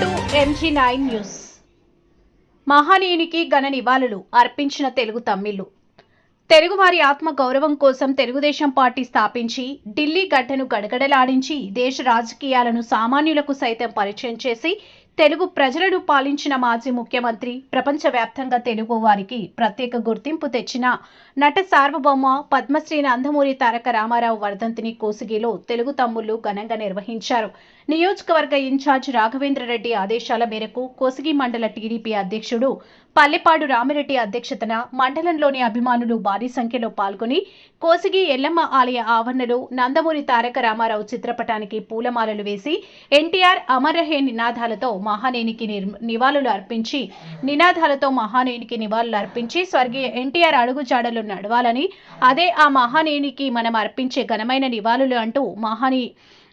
TV nine news. మహనీయునికి ఘన నివాళులు అర్పించిన తెలుగు తమ్మిళ్ళు. తెలుగువారి ఆత్మ గౌరవం కోసం తెలుగుదేశం పార్టీ స్థాపించి ఢిల్లీ గడ్డను గడగడలాడించి దేశ రాజకీయాలను సామాన్యులకు సైతం పరిచయం చేసి తెలుగు ప్రజలను పాలించిన మాజీ ముఖ్యమంత్రి ప్రపంచవ్యాప్తంగా తెలుగు వారికి ప్రత్యేక గుర్తింపు తెచ్చిన నట సార్వభౌమ పద్మశ్రీ నందమూరి తారక రామారావు వర్ధంతిని కోసిగిలో తెలుగు తమ్ముళ్ళు ఘనంగా నిర్వహించారు. నియోజకవర్గ ఇన్ఛార్జ్ రాఘవేంద్రరెడ్డి ఆదేశాల మేరకు కోసిగి మండల టీడీపీ అధ్యక్షుడు పల్లెపాడు రామిరెడ్డి అధ్యక్షతన మండలంలోని అభిమానులు భారీ సంఖ్యలో పాల్గొని కోసిగి ఎల్లమ్మ ఆలయ ఆవరణలో నందమూరి తారక రామారావు చిత్రపటానికి పూలమాలలు వేసి ఎన్టీఆర్ అమరహే నినాదాలతో మహానేనికి నివాళులు అర్పించి నినాదాలతో మహానేనికి నివాళులు అర్పించి స్వర్గీయ ఎన్టీఆర్ అడుగుజాడలు నడవాలని అదే ఆ మహానేనికి మనం అర్పించే ఘనమైన నివాళులు అంటూ మహానీ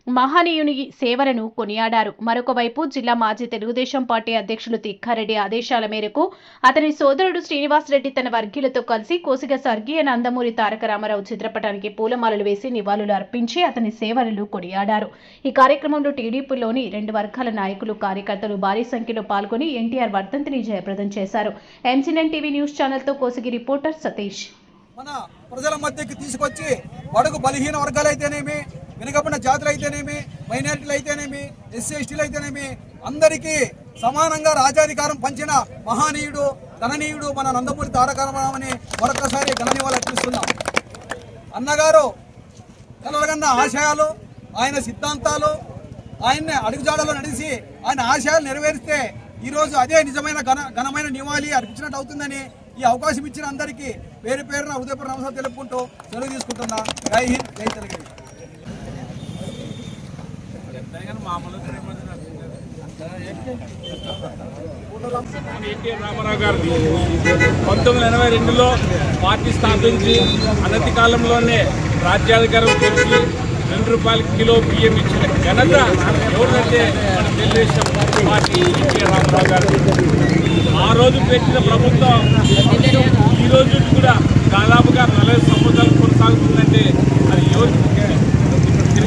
మహనీయుని సేవలను కొనియాడారు. మరొక వైపు జిల్లా మాజీ తెలుగుదేశం పార్టీ అధ్యక్షులు తిక్కారెడ్డి ఆదేశాల మేరకు అతని సోదరుడు శ్రీనివాసరెడ్డి తన వర్గీయులతో కలిసి కోసిగ స్వర్గీయ నందమూరి తారక రామారావు చిత్రపటానికి పూలమాలలు వేసి నివాళులు అర్పించి అతని సేవలను కొనియాడారు. ఈ కార్యక్రమంలో టీడీపీలోని రెండు వర్గాల నాయకులు కార్యకర్తలు భారీ సంఖ్యలో పాల్గొని ఎన్టీఆర్ వర్ధంతిని జయప్రదం చేశారు. ఎంసీఎన్ టీవీ న్యూస్ ఛానల్తో కోసిగి రిపోర్టర్ సతీష్. మన ప్రజల మధ్యకి తీసుకొచ్చి బడుగు బలహీన వర్గాలైతేనేమి వెనుకబడిన జాతులు అయితేనేమి మైనారిటీలు అయితేనేమి ఎస్సీ ఎస్టీలు అయితేనేమి అందరికీ సమానంగా రాజాధికారం పంచిన మహానీయుడు ధననీయుడు మన నందమూరి తారక రామారావుని మరొకసారి ఘననివాళులు అర్పిస్తున్నాం. అన్నగారు కలగన్న ఆశయాలు ఆయన సిద్ధాంతాలు ఆయన్ని అడుగుజాడలో నడిచి ఆయన ఆశయాలు నెరవేరిస్తే ఈరోజు అదే నిజమైన ఘన ఘనమైన నివాళి అర్పించినట్టు అవుతుందని ఈ అవకాశం ఇచ్చిన అందరికీ పేరు పేరున ఉదయపూర్ నమస్కారం తెలుపుకుంటూ సెలవు తీసుకుంటున్నా. జై హింద్ జై తెలుగు ఎన్టీ రామారావు గారు పంతొమ్మిది ఎనభై రెండులో పార్టీ స్థాపించి అనతి కాలంలోనే రాజ్యాధికారం తెలిసి రెండు రూపాయల కిలో బియ్యం ఇచ్చిన ఘనత ఎవరంటే మన తెలుగుదేశం పార్టీ ఎన్టీఆర్ రామారావు గారు. ఆ రోజు పెట్టిన ప్రభుత్వం ఈ రోజు కూడా దాదాపుగా నలభై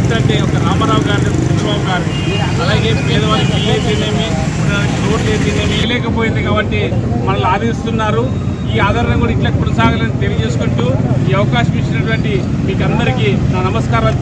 తిరుగుతుంటే ఒక రామారావు గారిని చంద్రబాబు గారిని అలాగే పేదవాళ్ళకి ఇల్లు అయితేనేమి రోడ్లు అయితేనేమి లేకపోయింది కాబట్టి మనల్ని ఆదరిస్తున్నారు. ఈ ఆదరణ కూడా ఇట్లా కొనసాగాలని తెలియజేసుకుంటూ ఈ అవకాశం ఇచ్చినటువంటి మీకు అందరికీ నా నమస్కారాలు